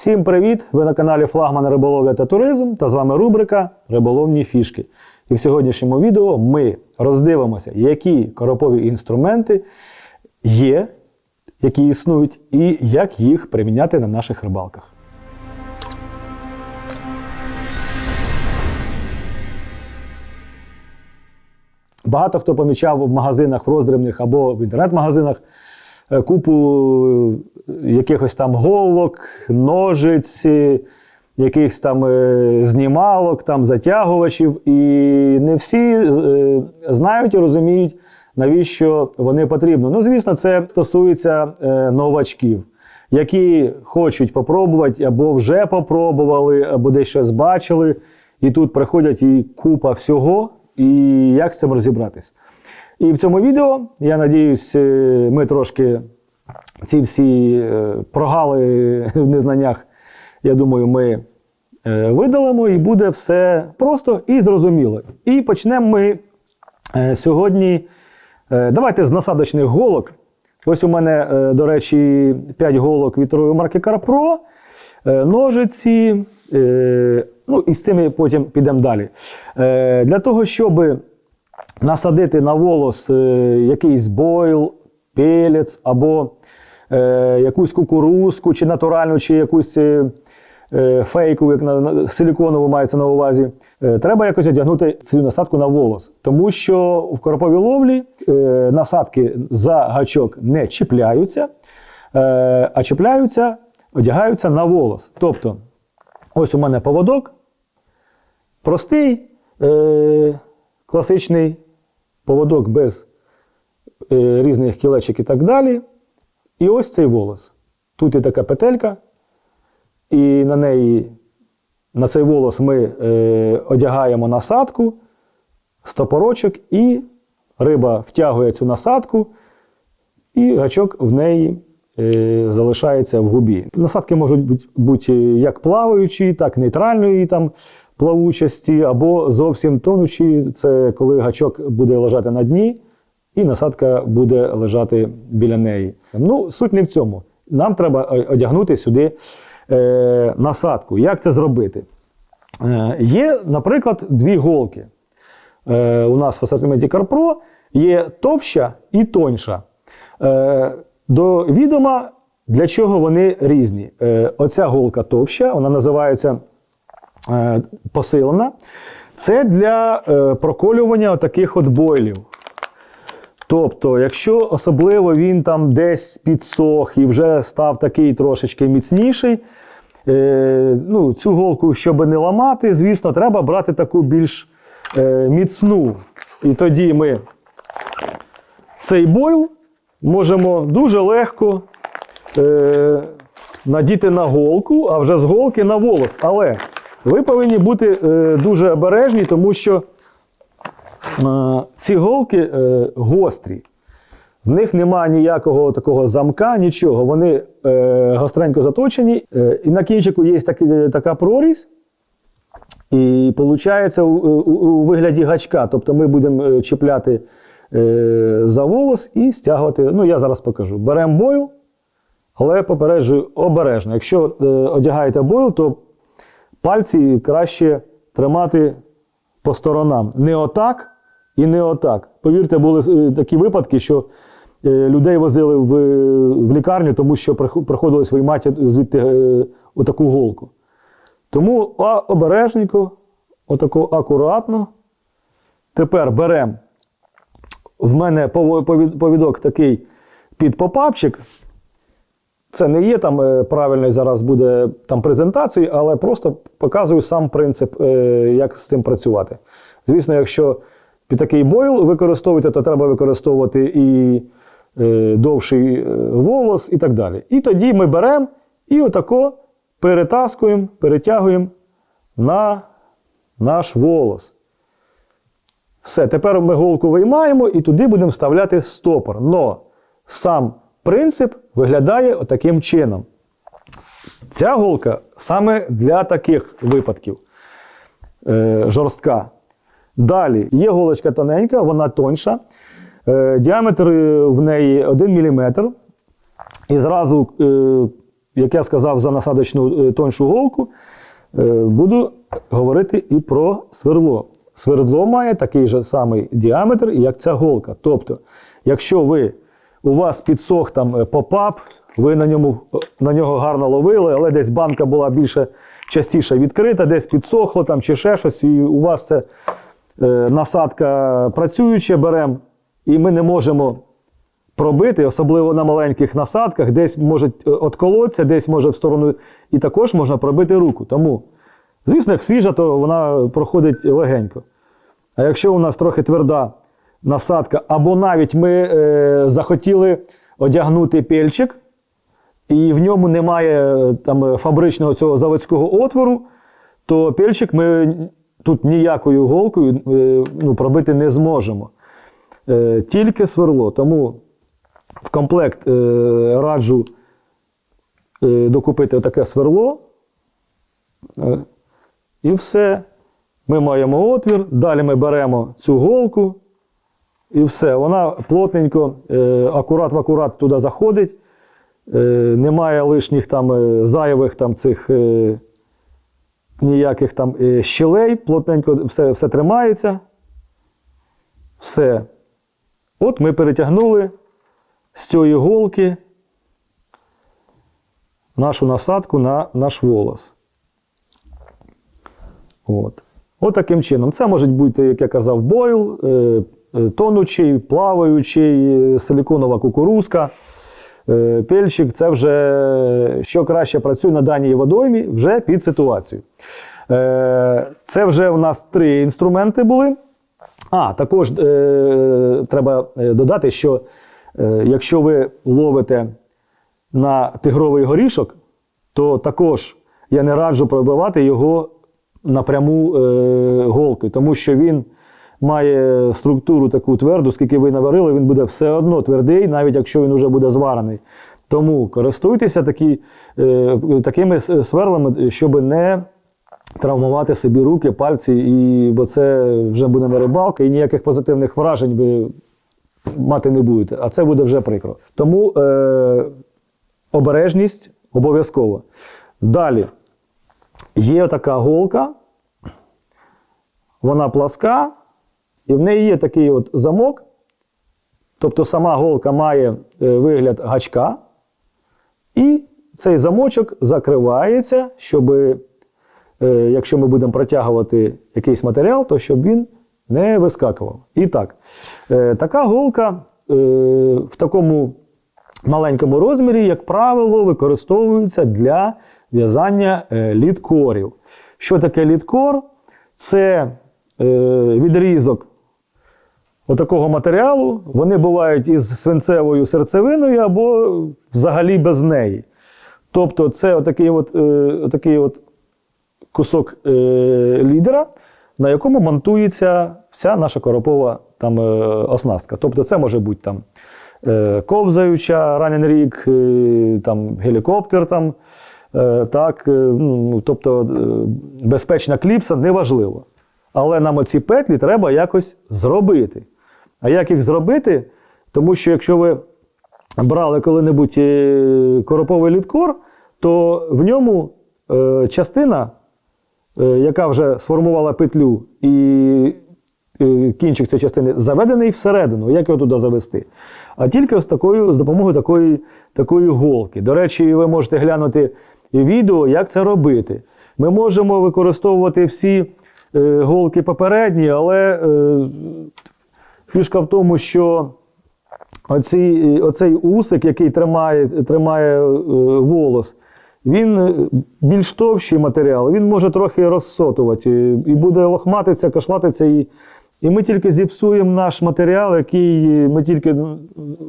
Всім привіт! Ви на каналі Флагман Риболовля та Туризм та з вами рубрика Риболовні фішки. І в сьогоднішньому відео ми роздивимося, які коропові інструменти є, які існують, і як їх приміняти на наших рибалках. Багато хто помічав в магазинах роздрібних або в інтернет-магазинах купу е, якихось там голок, ножиць, е, якихось там е, знімалок, там затягувачів. І не всі е, знають і розуміють, навіщо вони потрібні. Ну, звісно, це стосується е, новачків, які хочуть попробувати, або вже попробували, або десь щось бачили. І тут приходять і купа всього, і як з цим розібратись. І в цьому відео, я надіюсь, е, ми трошки ці всі е, прогали в незнаннях, я думаю, ми е, видалимо, і буде все просто і зрозуміло. І почнемо ми сьогодні. Давайте з насадочних голок. Ось у мене, до речі, 5 голок вітрової марки е, ножиці. Ну, і з цими потім підемо далі. Для того, щоб насадити на волос е, якийсь бойл, пелець або е, якусь кукурузку, чи натуральну, чи якусь е, е, фейкову, як на, на силіконову мається на увазі, е, треба якось одягнути цю насадку на волос. Тому що в короповій ловлі е, насадки за гачок не чіпляються, е, а чіпляються, одягаються на волос. Тобто, ось у мене поводок, простий, е, класичний поводок без е, різних кілечок і так далі. І ось цей волос. Тут є така петелька, і на неї, на цей волос ми е, одягаємо насадку, стопорочок, і риба втягує цю насадку, і гачок в неї е, залишається в губі. Насадки можуть бути, як плаваючі, так і нейтральної там, плавучості, або зовсім тонучі. Це коли гачок буде лежати на дні, і насадка буде лежати біля неї. Ну, суть не в цьому. Нам треба е, одягнути сюди е, насадку. Як це зробити? Е, є, наприклад, дві голки. Е, у нас в асортименті CarPro є товща і тоньша. Е, до відома, для чого вони різні. Е, оця голка товща, вона називається посилена. Це для е, проколювання таких от бойлів. Тобто, якщо особливо він там десь підсох і вже став такий трошечки міцніший, е, ну, цю голку, щоб не ламати, звісно, треба брати таку більш е, міцну. І тоді ми цей бойл можемо дуже легко е, надіти на голку, а вже з голки на волос. Але ви повинні бути е, дуже обережні, тому що е, ці голки е, гострі. В них немає ніякого такого замка, нічого. Вони гостренько заточені. І на кінчику є такі, така прорізь. І виходить у, у, у вигляді гачка. Тобто ми будемо чіпляти е, за волос і стягувати. Ну, я зараз покажу. Беремо бойл, але попереджую обережно. Якщо е, одягаєте бойл, то пальці краще тримати по сторонам. Не отак і не отак. Повірте, були е, такі випадки, що е, людей возили в, в лікарню, тому що прихо- приходилось виймати звідти е, отаку голку. Тому обережненько, отако акуратно. Тепер беремо. В мене повідок такий під попапчик. Це не є там е, правильною зараз буде там презентацією, але просто показую сам принцип, е, як з цим працювати. Звісно, якщо під такий бойл використовуєте, то треба використовувати і е, довший волос і так далі. І тоді ми беремо і отако перетаскуємо, перетягуємо на наш волос. Все, тепер ми голку виймаємо і туди будемо вставляти стопор. Но сам принцип виглядає отаким чином. Ця голка саме для таких випадків е, жорстка. Далі є голочка тоненька, вона тоньша. Е, діаметр е, в неї 1 мм. І зразу е, як я сказав, за насадочну е, тоншу голку, е, буду говорити і про сверло. Свердло має такий же самий діаметр, як ця голка. Тобто, якщо ви, у вас підсох там е, попап, ви на, ньому, на нього гарно ловили, але десь банка була більше частіше відкрита, десь підсохло там чи ще щось, і у вас це е, насадка працююча, беремо, і ми не можемо пробити, особливо на маленьких насадках, десь може отколоться, десь може в сторону, і також можна пробити руку. Тому, звісно, як свіжа, то вона проходить легенько. А якщо у нас трохи тверда насадка, або навіть ми е, захотіли одягнути пельчик, і в ньому немає е, там фабричного цього заводського отвору, то пельчик ми тут ніякою голкою е, ну, пробити не зможемо. Е, тільки сверло. Тому в комплект е, раджу е, докупити таке сверло. Е, і все. Ми маємо отвір, далі ми беремо цю голку, і все. Вона плотненько, е, акурат в акурат туди заходить. Е, немає лишніх там е, зайвих там цих ніяких там щелей, плотненько все, все тримається. Все. От ми перетягнули з цієї голки нашу насадку на наш волос. От. От таким чином. Це може бути, як я казав, бойл, тонучий, плаваючий, е, силіконова кукурузка, е, пельчик. Це вже що краще працює на даній водоймі вже під ситуацію. Е, Це вже у нас три інструменти були. А, також е, треба е, додати, що е, якщо ви ловите на тигровий горішок, то також я не раджу пробивати його напряму е, голкою, тому що він має структуру таку тверду, скільки ви наварили, він буде все одно твердий, навіть якщо він вже буде зварений. Тому користуйтеся такі, е, такими сверлами, щоб не травмувати собі руки, пальці, і, бо це вже буде не рибалка, і ніяких позитивних вражень ви мати не будете. А це буде вже прикро. Тому е, обережність обов'язково. Далі. Є така голка, вона пласка, і в неї є такий от замок. Тобто сама голка має е, вигляд гачка, і цей замочок закривається, щоб, е, якщо ми будемо протягувати якийсь матеріал, то щоб він не вискакував. І так, е, така голка в такому маленькому розмірі, як правило, використовується для в'язання літкорів. Що таке літкор? Це відрізок отакого матеріалу. Вони бувають із свинцевою серцевиною або взагалі без неї. Тобто, це отакий от, е, отакий от кусок е, лідера, на якому монтується вся наша коропова там, е, оснастка. Тобто, це може бути там ковзаюча ранен рік, там, гелікоптер. Там, так, ну, тобто, безпечна кліпса неважливо. Але нам оці петлі треба якось зробити. А як їх зробити? Тому що якщо ви брали коли-небудь е, короповий літкор, то в ньому е, частина, е, яка вже сформувала петлю, і кінчик цієї частини заведений всередину. Як його туди завести? А тільки з, такою, з допомогою такої, такої голки. До речі, ви можете глянути відео, як це робити. Ми можемо використовувати всі голки попередні, але фішка в тому, що оці, оцей усик, який тримає, тримає е, волос, він е, більш товщий матеріал, він може трохи розсотувати і буде лохматиться, кашлатиться. І, і ми тільки зіпсуємо наш матеріал, який ми тільки,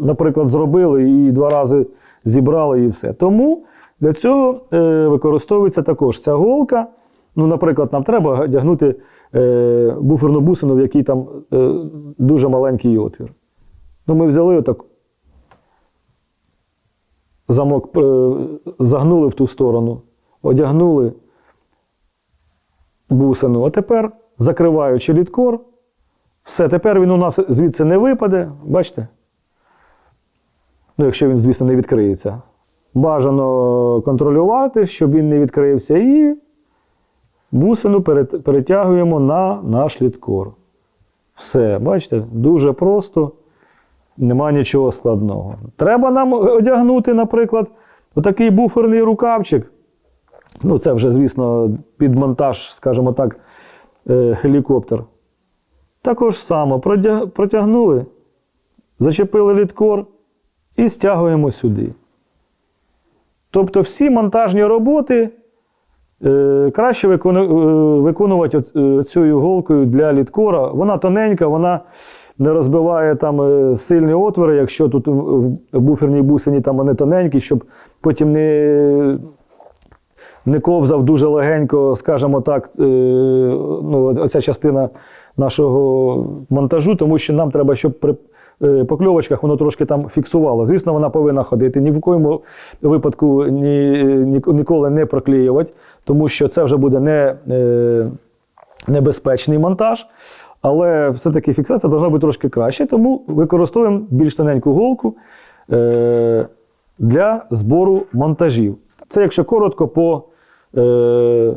наприклад, зробили і два рази зібрали, і все. Тому для цього е, використовується також ця голка. Ну, наприклад, нам треба одягнути е, буферну бусину, в якій там е, дуже маленький отвір. Ну, ми взяли отак, замок е, загнули в ту сторону, одягнули бусину, а тепер, закриваючи літкор, все, тепер він у нас звідси не випаде, бачите? Ну, якщо він, звісно, не відкриється. бажано контролювати, щоб він не відкрився. І бусину перетягуємо на наш літкор. Все, бачите, дуже просто, нема нічого складного. Треба нам одягнути, наприклад, отакий буферний рукавчик. Ну, це вже, звісно, під монтаж, скажімо так, е, гелікоптер. Також само протягнули, зачепили літкор і стягуємо сюди. Тобто всі монтажні роботи краще е, виконувати от, е, голкою для літкора. Вона тоненька, вона не розбиває там е, сильні отвори, якщо тут в буферній бусині там вони тоненькі, щоб потім не, не ковзав дуже легенько, скажімо так, е, ну, оця частина нашого монтажу, тому що нам треба, щоб при е, покльовочках воно трошки там фіксувало. Звісно, вона повинна ходити. Ні в якому випадку ні, ніколи не проклеювати, тому що це вже буде не, е, небезпечний монтаж. Але все-таки фіксація повинна бути трошки краще, тому використовуємо більш тоненьку голку е, для збору монтажів. Це, якщо коротко, по е,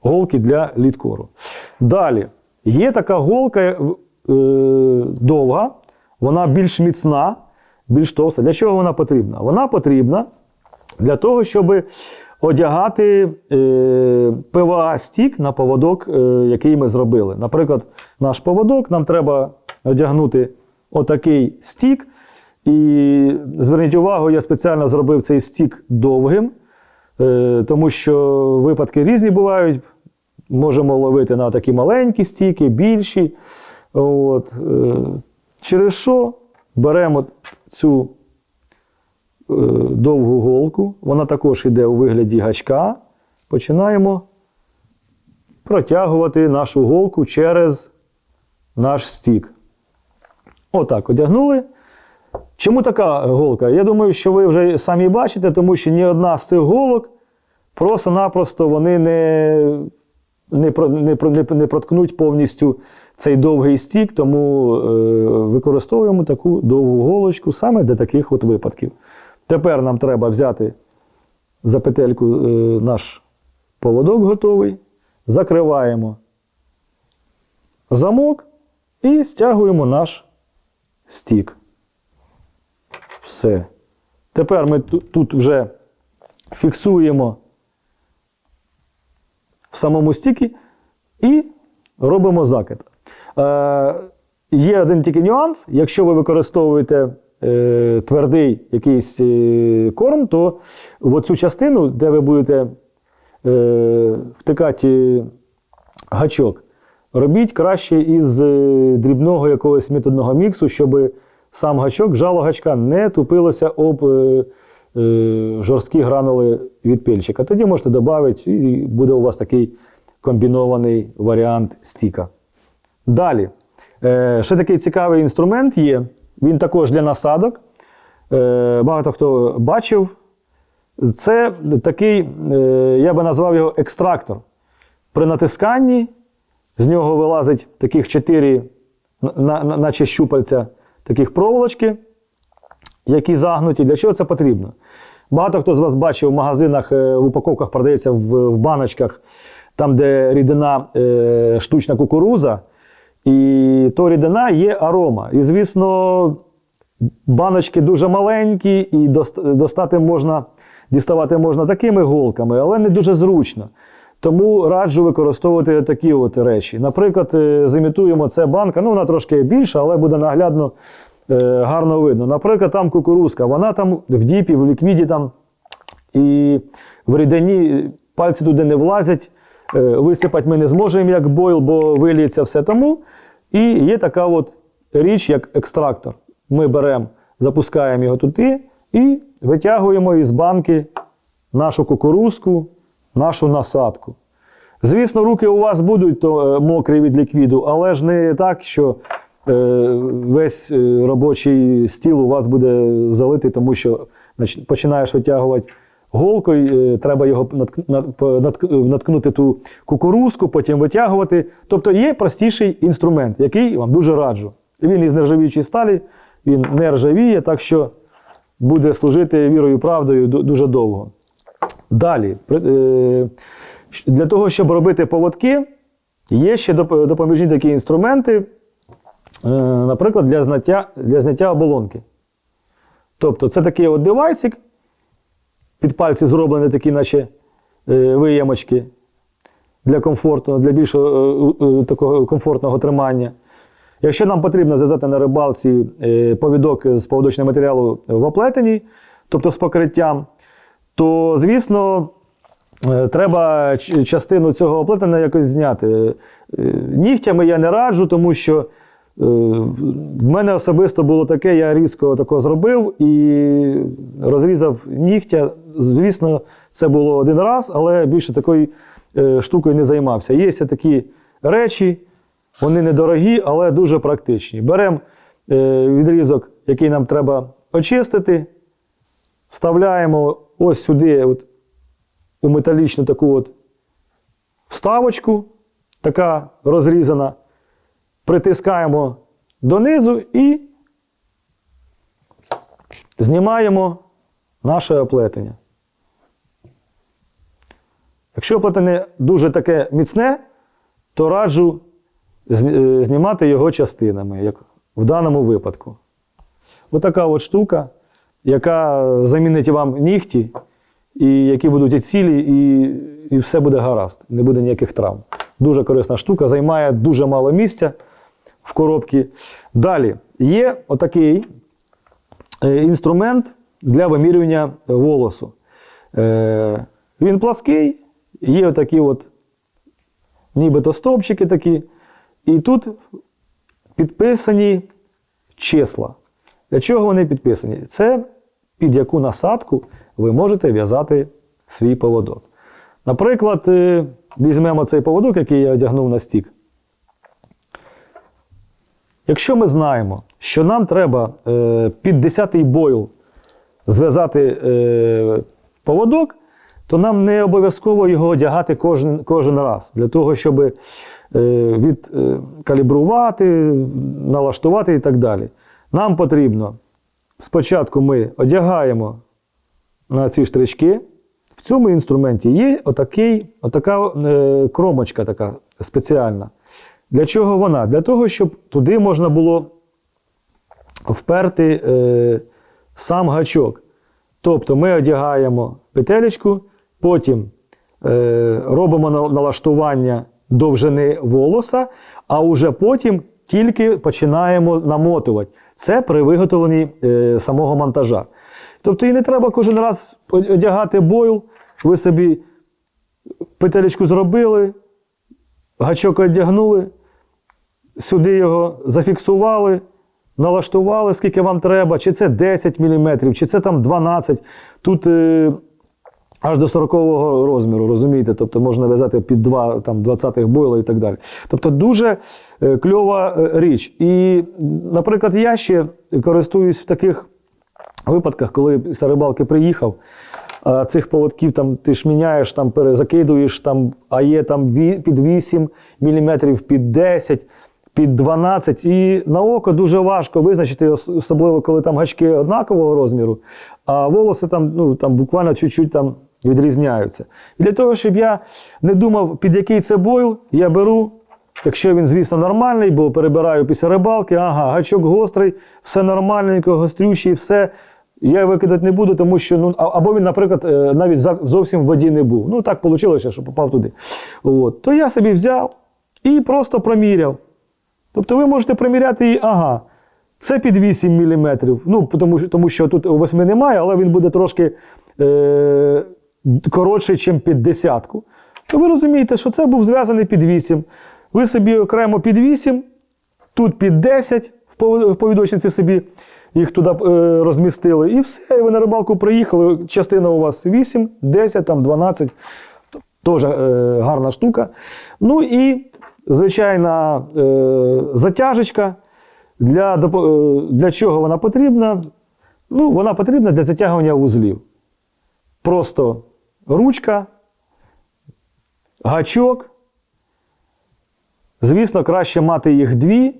голки для літкору. Далі, є така голка е, довга, вона більш міцна, більш товста. Для чого вона потрібна? Вона потрібна для того, щоб одягати е, ПВА-стік на поводок, е, який ми зробили. Наприклад, наш поводок нам треба одягнути отакий стік. І зверніть увагу, я спеціально зробив цей стік довгим, е, тому що випадки різні бувають. Можемо ловити на такі маленькі стіки, більші. От. Через що беремо цю довгу голку, вона також йде у вигляді гачка. Починаємо протягувати нашу голку через наш стік. Отак, одягнули. Чому така голка? Я думаю, що ви вже самі бачите, тому що ні одна з цих голок просто-напросто вони не, не, не, не, не проткнуть повністю цей довгий стік, тому е, використовуємо таку довгу голочку саме для таких от випадків. Тепер нам треба взяти за петельку е, наш поводок готовий, закриваємо замок і стягуємо наш стік. Все. Тепер ми тут, вже фіксуємо в самому стікі і робимо закид. Е, є один тільки нюанс. Якщо ви використовуєте е, твердий якийсь е, корм, то в цю частину, де ви будете е, втикати гачок, робіть краще із дрібного якогось методного міксу, щоб сам гачок, жало гачка не тупилося об жорсткі гранули від пильчика. Тоді можете додати, і буде у вас такий комбінований варіант стіка. Далі. Ще такий цікавий інструмент є. Він також для насадок. Е, багато хто бачив. Це такий, е, я би назвав його екстрактор. При натисканні з нього вилазить таких чотири, на- на- наче щупальця, таких проволочки, які загнуті. Для чого це потрібно? Багато хто з вас бачив в магазинах, е, в упаковках продається в, баночках, там, де рідина штучна кукуруза, і то рідина є арома. І, звісно, баночки дуже маленькі, і достати можна, діставати можна такими голками, але не дуже зручно. Тому раджу використовувати такі от речі. Наприклад, е, зімітуємо це банка, ну вона трошки більша, але буде наглядно е, гарно видно. Наприклад, там кукурузка, вона там в діпі, в ліквіді там і в рідині пальці туди не влазять. Е, Висипати ми не зможемо як бойл, бо виліється все тому. І є така от річ, як екстрактор. Ми беремо, запускаємо його туди і витягуємо із банки нашу кукурузку, нашу насадку. Звісно, руки у вас будуть то, е, мокрі від ліквіду, але ж не так, що е, весь е, робочий стіл у вас буде залитий, тому що починаєш витягувати голкою, е, треба його натк- наткнути ту кукурузку, потім витягувати. Тобто є простіший інструмент, який вам дуже раджу. Він із нержавіючої сталі, він не ржавіє, так що буде служити вірою і правдою дуже довго. Далі, е, для того, щоб робити поводки, є ще допоміжні такі інструменти, е, наприклад, для зняття, для зняття оболонки. Тобто, це такий от девайсик, під пальці зроблені такі, наче е, виємочки для комфортного, для більшого е, е, такого комфортного тримання. Якщо нам потрібно зв'язати на рибалці повідок з поводочного матеріалу в оплетеній, тобто з покриттям, то, звісно, треба частину цього оплетення якось зняти. Нігтями я не раджу, тому що в мене особисто було таке, я різко тако зробив і розрізав нігтя. Звісно, це було один раз, але більше такою е, штукою не займався. Є такі речі, вони недорогі, але дуже практичні. Беремо е, відрізок, який нам треба очистити, вставляємо ось сюди, от, у металічну таку от вставочку, така розрізана, притискаємо донизу і знімаємо наше оплетення. Якщо оплетення дуже таке міцне, то раджу е, знімати його частинами, як в даному випадку. Отака от штука, яка замінить вам нігті, і які будуть і цілі, і, і все буде гаразд, не буде ніяких травм. Дуже корисна штука, займає дуже мало місця в коробці. Далі є отакий е, інструмент для вимірювання волосу. Е, Він плаский, є отакі от нібито стовпчики такі. І тут підписані числа. Для чого вони підписані? Це під яку насадку ви можете в'язати свій поводок. Наприклад, е, візьмемо цей поводок, який я одягнув на стік. Якщо ми знаємо, що нам треба е, під 10-й бойл зв'язати е, поводок, то нам не обов'язково його одягати кожен, кожен раз. Для того, щоб е, відкалібрувати, налаштувати і так далі. Нам потрібно спочатку ми одягаємо на ці штрички. В цьому інструменті є отакий, отака е, кромочка така спеціальна. Для чого вона? Для того, щоб туди можна було вперти е, сам гачок. Тобто ми одягаємо петелечку, потім е, робимо налаштування довжини волоса, а уже потім тільки починаємо намотувати. Це при виготовленні е, самого монтажа. Тобто і не треба кожен раз одягати бойл, ви собі петелечку зробили, гачок одягнули, сюди його зафіксували, налаштували, скільки вам треба, чи це 10 мм, чи це там 12 Тут е, аж до 40-го розміру, розумієте? Тобто можна в'язати під 2 там, 20-х бойла і так далі. Тобто дуже е, кльова е, річ. І, наприклад, я ще користуюсь в таких випадках, коли після рибалки приїхав, а цих поводків там ти ж міняєш, там перезакидуєш, там, а є там ві- під 8 мм, під 10 під 12, і на око дуже важко визначити, особливо коли там гачки однакового розміру, а волоси там, ну, там буквально чуть-чуть там відрізняються. І для того, щоб я не думав, під який це бойл, я беру, якщо він, звісно, нормальний, бо перебираю після рибалки, ага, гачок гострий, все нормальненько, гострющий, все. Я викидати не буду, тому що ну, або він, наприклад, е, навіть зовсім в воді не був. Ну так вийшло, що попав туди. От. То я собі взяв і просто проміряв. Тобто ви можете приміряти і, ага, це під 8 мм. Ну, тому, тому що тут 8 немає, але він буде трошки е, коротший, ніж під десятку. То ви розумієте, що це був зв'язаний під 8. Ви собі окремо під 8, тут під 10 в в повідочниці собі їх туди е, розмістили. І все, і ви на рибалку приїхали. Частина у вас 8, 10, там 12. Теж е, гарна штука. Ну і звичайна е, затяжечка. Для, е, для чого вона потрібна? Ну, вона потрібна для затягування вузлів. Просто ручка, гачок. Звісно, краще мати їх дві.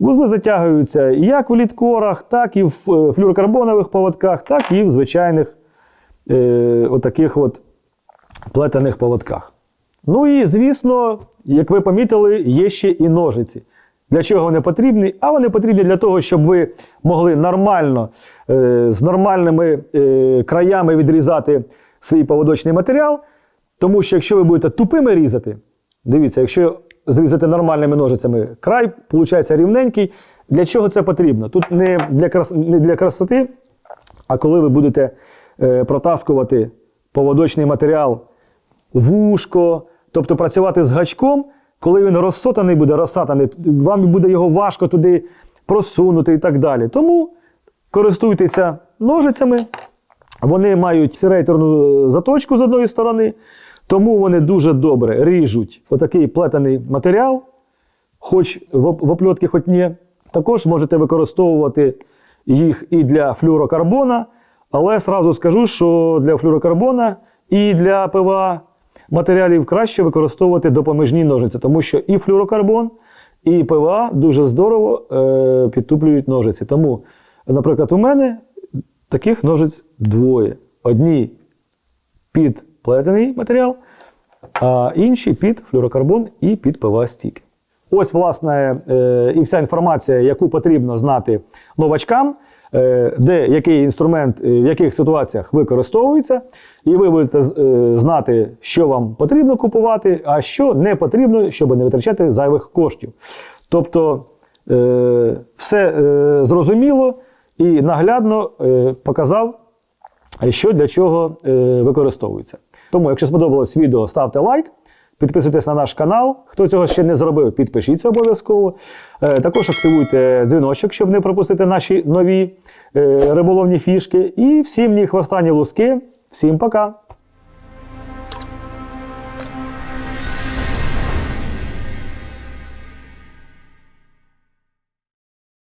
Вузли затягуються як в літкорах, так і в е, флюрокарбонових поводках, так і в звичайних е, отаких от плетених поводках. Ну і, звісно, як ви помітили, є ще і ножиці. Для чого вони потрібні? А вони потрібні для того, щоб ви могли нормально, е, з нормальними е, краями відрізати свій поводочний матеріал. Тому що якщо ви будете тупими різати, дивіться, якщо зрізати нормальними ножицями край, виходить рівненький. Для чого це потрібно? Тут не для, крас... не для красоти, а коли ви будете е, протаскувати поводочний матеріал вушко, тобто працювати з гачком, коли він розсотаний буде, розсатаний, вам буде його важко туди просунути і так далі. Тому користуйтеся ножицями. Вони мають серейторну е, заточку з одної сторони, тому вони дуже добре ріжуть отакий плетений матеріал, хоч в опльотки, хоч ні. Також можете використовувати їх і для флюрокарбона, але сразу скажу, що для флюрокарбона і для ПВА матеріалів краще використовувати допоміжні ножиці, тому що і флюрокарбон, і ПВА дуже здорово е, підтуплюють ножиці. Тому, наприклад, у мене таких ножиць двоє. Одні під плетений матеріал, а інші під флюрокарбон і під ПВА стійки. Ось, власне, е, і вся інформація, яку потрібно знати новачкам, де який інструмент е, в яких ситуаціях використовується, і ви будете е, знати, що вам потрібно купувати, а що не потрібно, щоб не витрачати зайвих коштів. Тобто е, все е, зрозуміло і наглядно е, показав що для чого е, використовується. Тому, якщо сподобалось відео, ставте лайк, підписуйтесь на наш канал. Хто цього ще не зробив, підпишіться обов'язково. Е, також активуйте дзвіночок, щоб не пропустити наші нові е, риболовні фішки. І всім ні хвоста, ні луски. Всім пока!